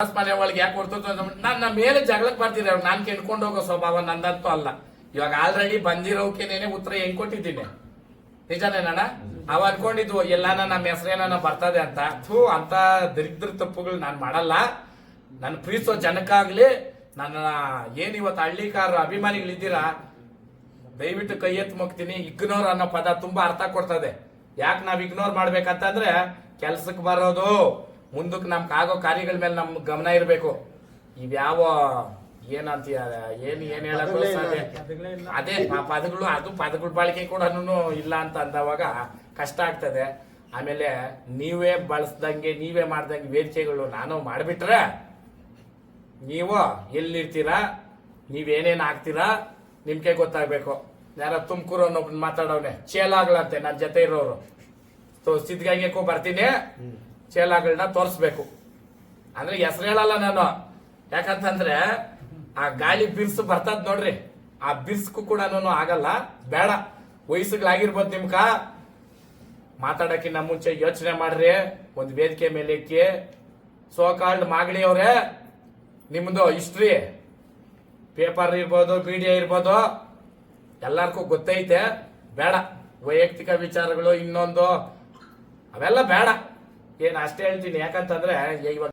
ಮನೆ ಒಳಗೆ ಯಾಕೆ ಕೊಡ್ತದ ನನ್ನ ಮೇಲೆ ಜಗಳಕ್ಕೆ ಬರ್ತಿದ್ದೆ ಅವ್ರು, ನಾನು ಕೆಣ್ಕೊಂಡು ಹೋಗೋ ಸ್ವಭಾವ ನಂದಂತೂ ಅಲ್ಲ. ಇವಾಗ ಆಲ್ರೆಡಿ ಬಂದಿರೋಕೆನೇನೆ ಉತ್ತರ ಹೆಂಗ್ ಕೊಟ್ಟಿದ್ದೀನಿ? ನಿಜನೇನಣ್ಣ ಅವ ಅನ್ಕೊಂಡಿದ್ವು, ಎಲ್ಲಾನ ನಮ್ಮ ಹೆಸರೇನ ಬರ್ತದೆ ಅಂತ. ಥೂ, ಅಂತ ದರಿದ್ರ ತಪ್ಪುಗಳು ನಾನು ಮಾಡಲ್ಲ. ನನ್ನ ಪ್ರೀತಿಸೋ ಜನಕ್ಕಾಗ್ಲಿ ನನ್ನ ಏನ್ ಇವತ್ತು ಹಳ್ಳಿಕಾರ ಅಭಿಮಾನಿಗಳಿದ್ದೀರಾ? ದಯವಿಟ್ಟು ಕೈ ಎತ್ತು ಮುಗ್ತೀನಿ ಇಗ್ನೋರ್ ಅನ್ನೋ ಪದ ತುಂಬಾ ಅರ್ಥ ಕೊಡ್ತದೆ. ಯಾಕೆ ನಾವು ಇಗ್ನೋರ್ ಮಾಡ್ಬೇಕಂತಂದ್ರೆ ಕೆಲ್ಸಕ್ಕೆ ಬರೋದು. ಮುಂದಕ್ಕೆ ನಮ್ಗೆ ಆಗೋ ಕಾರ್ಯಗಳ ಮೇಲೆ ನಮ್ಮ ಗಮನ ಇರಬೇಕು. ಇವ್ಯಾವ ಏನಂತೀಯ ಏನು ಏನು ಹೇಳಕ್ ಸಾಧ್ಯ. ಅದೇ ಆ ಪದಗಳು ಅದು ಪದಗಳ ಬಳಕೆ ಕೂಡ ಇಲ್ಲ ಅಂತ ಅಂದವಾಗ ಕಷ್ಟ ಆಗ್ತದೆ. ಆಮೇಲೆ ನೀವೇ ಬಳಸ್ದಂಗೆ ನೀವೇ ಮಾಡ್ದಂಗೆ ವೇದಿಕೆಗಳು ನಾನು ಮಾಡಿಬಿಟ್ರೆ ನೀವು ಎಲ್ಲಿರ್ತೀರಾ? ನೀವೇನೇನ್ ಹಾಕ್ತೀರಾ ನಿಮ್ಗೆ ಗೊತ್ತಾಗಬೇಕು. ಯಾರ ತುಮಕೂರು ಅನ್ನೋ ಮಾತಾಡೋನೆ ಚೇಲಾಗ್ಲಂತೆ ನನ್ನ ಜೊತೆ ಇರೋರು ಸೊ ಸಿದ್ಧಗಂಗೆಗೂ ಬರ್ತೀನಿ ಚೇಲಾಗಳನ್ನ ತೋರಿಸ್ಬೇಕು. ಅಂದ್ರೆ ಹೆಸರು ಹೇಳಲ್ಲ ನಾನು. ಯಾಕಂತಂದ್ರೆ ಆ ಗಾಳಿ ಬಿರ್ಸು ಬರ್ತದ ನೋಡ್ರಿ. ಆ ಬಿರ್ಸ್ಕು ಕೂಡ ಆಗಲ್ಲ. ಬೇಡ. ವಯಸ್ಸುಗಳಾಗಿರ್ಬೋದು ನಿಮ್ಕ. ಮಾತಾಡೋಕ್ಕಿಂತ ಮುಂಚೆ ಯೋಚನೆ ಮಾಡ್ರಿ. ಒಂದು ವೇದಿಕೆ ಮೇಲೆ ಇಕ್ಕಿ. ಸೋಕಾಲ್ಡ್ ಮಾಗಡಿ ಅವ್ರೆ, ನಿಮ್ದು ಹಿಸ್ಟ್ರಿ ಪೇಪರ್ ಇರ್ಬೋದು ಮೀಡಿಯಾ ಇರ್ಬೋದು, ಎಲ್ಲರಿಗೂ ಗೊತ್ತೈತೆ. ಬೇಡ. ವೈಯಕ್ತಿಕ ವಿಚಾರಗಳು ಇನ್ನೊಂದು. ಅವೆಲ್ಲ ಬೇಡ. ಏನ್ ಅಷ್ಟೇ ಹೇಳ್ತೀನಿ ಯಾಕಂತಂದ್ರೆ ಇವಾಗ